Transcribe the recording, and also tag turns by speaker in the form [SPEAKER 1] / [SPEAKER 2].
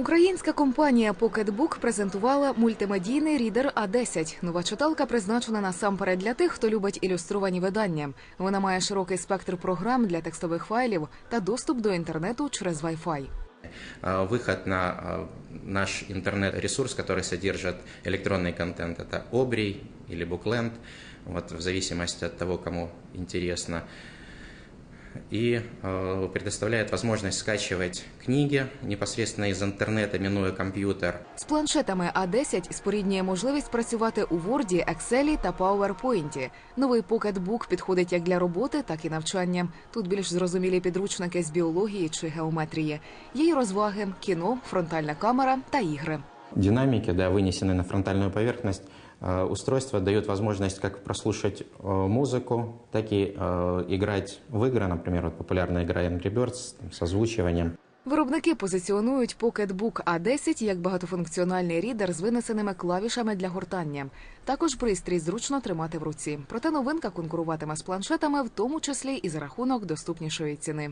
[SPEAKER 1] Українська компанія Pocketbook презентувала мультимедійний рідер А10. Нова читалка призначена насамперед для тих, хто любить ілюстровані видання. Вона має широкий спектр програм для текстових файлів та доступ до інтернету через Wi-Fi.
[SPEAKER 2] А, Выход на а, наш интернет-ресурс, который содержит электронный контент, это Обрий или Bookland, вот, в зависимости от того, кому интересно. И э, предоставляет возможность скачивать книги непосредственно из интернета, минуя компьютер.
[SPEAKER 1] З планшетами А10 споріднює можливість працювати у Word, Excel та PowerPoint. Новий Pocketbook підходить як для роботи, так і навчання. Тут більш зрозумілі підручники з біології чи геометрії. Й розваги, кіно, фронтальна камера та ігри
[SPEAKER 2] Динамики, да, вынесены на фронтальную поверхность. Э, Устройство дает возможность как прослушать э, музыку, так и э, играть в игры, например, вот популярная игра Angry Birds там, с озвучиванием.
[SPEAKER 1] Виробники позиціонують Pocketbook A10 як багатофункціональний рідер з винесеними клавішами для гортання. Також пристрій зручно тримати в руці. Проте новинка конкуруватиме з планшетами, в тому числі і за рахунок доступнішої ціни.